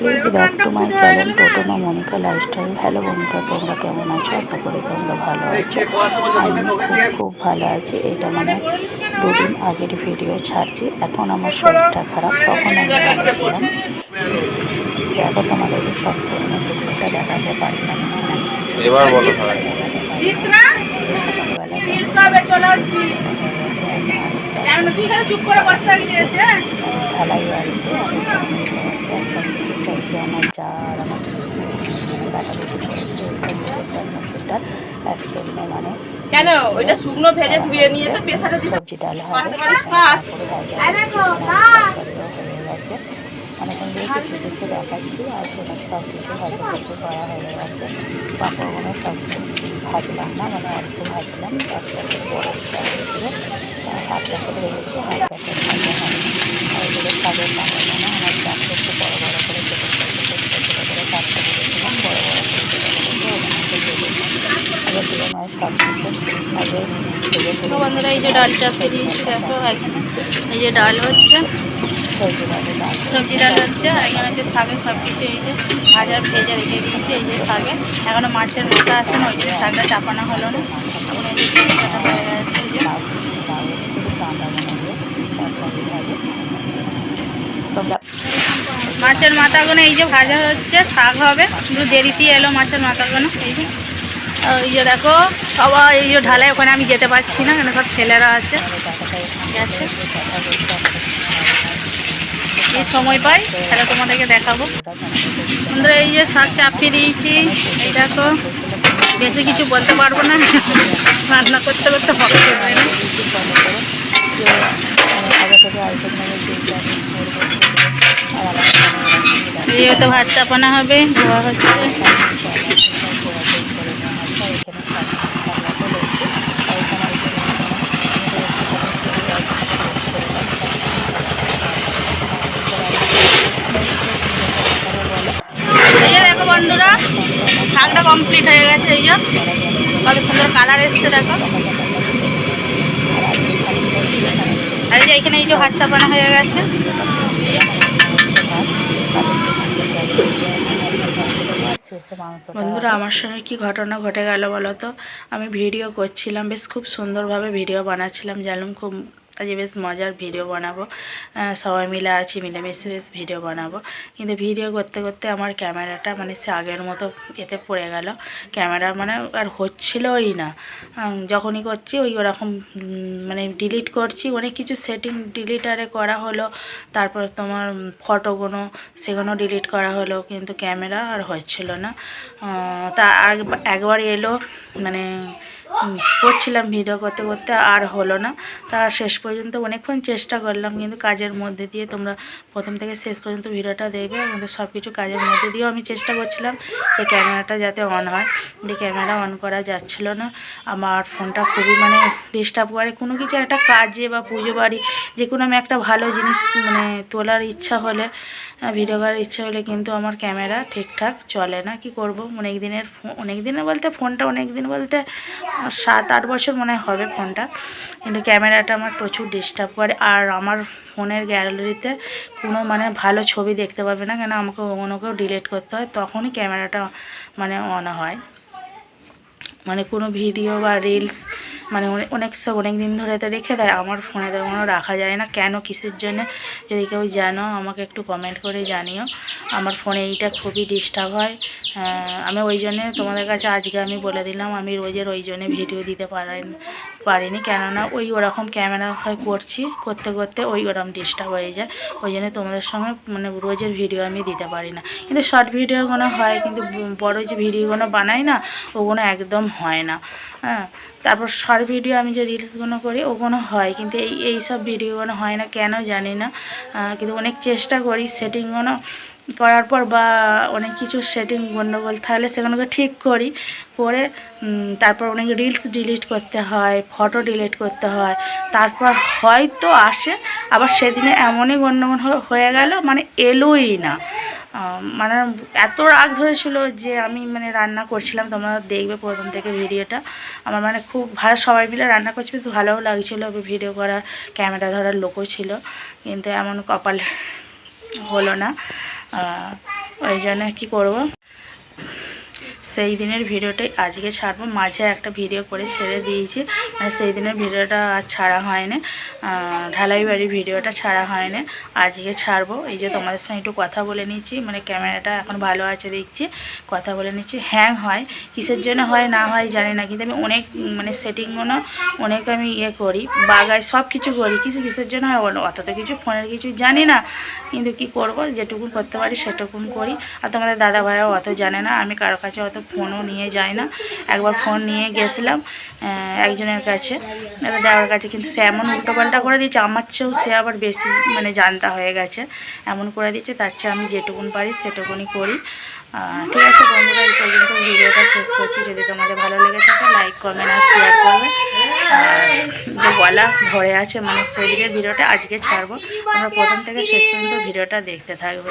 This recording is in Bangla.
Please back to my channel Totona Monika lifestyle hello বন্ধুরা তোমরা কেমন আছো? আশা করি তোমরা ভালো আছো। আমি খুব খুব ভালো আছি। এটা মানে দুদিন আগের ভিডিও ছাড়ছি। এখন আমার শরীরটা খারাপ তখন আমি বলেছিলাম দেখো তোমাদেরকে সম্পূর্ণ ভিডিওটা দেখাতে পারলাম না। আমি কিছু এবার বলো সকালবেলা চলে আসবি। চুপ করে বসে থাকবি এসে ঢালাই বাড়িতে আমি সব কিছু সবজি আমার যা আর আমার করেছে ওইখান একসঙ্গে মানে কেন? ওইটা শুকনো ভেজে ধুয়ে নিয়ে তো পেশাটা সবজি ডাল হবে? তারপরে গেছে অনেকক্ষণ দিয়ে কিছু কিছু দেখাচ্ছি আর সেটা সব কিছু ভাজা কিছু করা হয়ে গেছে। পাঁপড়গুলো সব ভাজলাম না মানে অল্প ভাজলাম। প্যাকেট বড় ছিল। হাফ প্যাকেট হয়ে গেছে প্যাকেট এগুলো শাকের পাঁপড়গুলো আমার চারটে একটু বড় বড় করে ছোটো ছোটো ছোটো ছোটো করে চারটে করেছিলাম বড় বড় করে ছোটো তো বন্ধুরা, এই যে ডাল চাপিয়ে দিয়েছি, দেখো এখানে এই যে ডাল হচ্ছে, সবজি ডাল হচ্ছে এখানে যে শাকে সব কিছু এই যে ভাজা, ভেজে রেখে দিয়েছি, এই যে শাকে। এখনও মাছের মাথা আছে না ওই জন্য শাকটা চাপানো হলো না। হয়ে তোমরা। মাছের মাথাগুলো এই যে ভাজা হচ্ছে, শাক হবে। একটু দেরিতেই এলো মাছের মাথাগুলো। এই যে এই যে দেখো, সবাই এই যে ঢালাই ওখানে আমি যেতে পারছি না, কেন সব ছেলেরা আছে। এই সময় পাই, তাহলে তোমাদেরকে দেখাবো। বন্ধুরা, এই যে শাক চাপিয়ে দিয়েছি। এই দেখো, বেশি কিছু বলতে পারব না। রান্না করতে করতে হবে। এই হয়তো ভাত চাপানো হবে, ধোয়া হচ্ছে। বন্ধুরা, শাকটা কমপ্লিট হয়ে গেছে, এই যে। কত সুন্দর কালার এসছে, দেখো আর এই যে এখানে এই যে ভাত চাপানো হয়ে গেছে। বন্ধুরা, আমার সঙ্গে কি ঘটনা ঘটে গেল বলো তো? আমি ভিডিও করছিলাম, বেশ খুব সুন্দরভাবে ভিডিও বানাচ্ছিলাম, জানলাম খুব আজ বেশ মজার ভিডিও বানাবো। সবাই মিলে আছি, মিলেমিশে বেশ ভিডিও বানাবো। কিন্তু ভিডিও করতে করতে আমার ক্যামেরাটা মানে সে আগের মতো এতে পড়ে গেল। ক্যামেরা মানে আর হচ্ছিলই না। যখনই করছি ওই ওরকম মানে ডিলিট করছি। অনেক কিছু সেটিং ডিলিটারে করা হলো। তারপর তোমার ফটোগুলো সেগুলো ডিলিট করা হলো। কিন্তু ক্যামেরা আর হচ্ছিল না। তা একবার এলো মানে করছিলাম ভিডিও করতে করতে আর হলো না। তা শেষ পর্যন্ত অনেকক্ষণ চেষ্টা করলাম, কিন্তু কাজের মধ্যে দিয়ে তোমরা প্রথম থেকে শেষ পর্যন্ত ভিডিওটা দেখবে কিন্তু সব কিছু কাজের মধ্যে দিয়েও আমি চেষ্টা করছিলাম যে ক্যামেরাটা যাতে অন হয়, যে ক্যামেরা অন করা যাচ্ছিল না। আমার ফোনটা খুবই মানে ডিস্টার্ব করে। কোনো কিছু একটা কাজে বা পুজো বাড়ি যে কোনো আমি একটা ভালো জিনিস মানে তোলার ইচ্ছা হলে ভিডিও করার ইচ্ছা হলে কিন্তু আমার ক্যামেরা ঠিকঠাক চলে না। কি করব? অনেক দিনের অনেক দিনের বলতে ফোনটা অনেক দিন বলতে সাত আট বছর মনে হবে ফোনটা। কিন্তু ক্যামেরাটা আমার প্রচুর ডিস্টার্ব করে। আর আমার ফোনের গ্যালারিতে কোনো মানে ভালো ছবি দেখতে পাবে না, কেন আমাকে ওগুলোকেও ডিলিট করতে হয়, তখনই ক্যামেরাটা মানে অন হয়। মানে কোনো ভিডিও বা রিলস মানে অনেক সব অনেক দিন ধরে তো রেখে দেয়, আমার ফোনে তো কোনো রাখা যায় না। কেন, কিসের জন্য? যদি কেউ জানো, আমাকে একটু কমেন্ট করে জানিও। আমার ফোনে এইটা খুবই ডিস্টার্ব হয়। আমি ওই জন্যে তোমাদের কাছে আজকে আমি বলে দিলাম, আমি রোজের ওই জন্যে ভিডিও দিতে পারেন পারিনি কেননা ওই ওরকম ক্যামেরা হয় করছি, করতে করতে ওই ওরকম ডিস্টার্ব হয়ে যায়। ওই জন্য তোমাদের সঙ্গে মানে রোজের ভিডিও আমি দিতে পারি না। কিন্তু শর্ট ভিডিওগুলো হয়, কিন্তু বড় যে ভিডিওগুলো বানাই না, ওগুলো একদম হয় না। হ্যাঁ তারপর শর্ট ভিডিও আমি যে রিলসগুলো করি, ওগুলো হয়। কিন্তু এই এই সব ভিডিওগুলো হয় না, কেন জানি না। কিন্তু অনেক চেষ্টা করি সেটিংগুলো করার পর বা অনেক কিছু সেটিং গণ্ডগোল থাকলে সেগুলোকে ঠিক করি। করে তারপর অনেক রিলস ডিলিট করতে হয় ফটো ডিলিট করতে হয়। তারপর হয়তো আসে, আবার সেদিনে এমনই গণ্ডগোল হয়ে গেল মানে এলোই না। মানে এত রাগ ধরেছিল যে আমি মানে রান্না করছিলাম, তোমরা দেখবে প্রথম থেকে ভিডিওটা। আমার মানে খুব ভালো, সবাই মিলে রান্না করছি, বেশ ভালোও লাগছিল ভিডিও করার ক্যামেরা ধরার লোকও ছিল। কিন্তু এমন কপাল হলো না। ওই জন্য কী করব? সেই দিনের ভিডিওটাই আজকে ছাড়বো। মাঝে একটা ভিডিও করে ছেড়ে দিয়েছি। সেই দিনের ভিডিওটা আর ছাড়া হয়নি। ঢালাই বাড়ির ভিডিওটা ছাড়া হয়নি। আজকে ছাড়বো। এই যে তোমাদের সঙ্গে একটু কথা বলে নিচ্ছি। মানে ক্যামেরাটা এখন ভালো আছে দেখছি। কথা বলে নিচ্ছি। হ্যাং, হয়। কিসের জন্য হয়, না হয় জানি না। কিন্তু আমি অনেক মানে সেটিংগুলো অনেক আমি ইয়ে করি। বাগাই সব কিছু করি। কিছু কিসের জন্য হয়? অত তো কিছু ফোনের কিছু জানি না। কিন্তু কি করব? যেটুকুন করতে পারি সেটুকুন করি। আর তোমাদের দাদা ভাইও অত জানে না। আমি কারও কাছে অত ফোনও নিয়ে যায় না। একবার ফোন নিয়ে গেছিলাম একজনের কাছে। দেওয়ার কাছে, কিন্তু সে এমন উল্টোপাল্টা করে দিয়েছে, আমার চেয়েও সে আবার বেশি মানে জানতা হয়ে গেছে। এমন করে দিচ্ছে তার চেয়ে আমি যেটুকুন পারি সেটুকুনই করি। ঠিক আছে বন্ধুরা, এই পর্যন্ত ভিডিওটা শেষ করছি। যদি তোমাদের ভালো লেগে থাকে লাইক কমেন্ট আর শেয়ার করবে। যে গলা ধরে আছে মানে সেদিনের ভিডিওটা আজকে ছাড়বো। তোমরা প্রথম থেকে শেষ পর্যন্ত ভিডিওটা দেখতে থাকবে।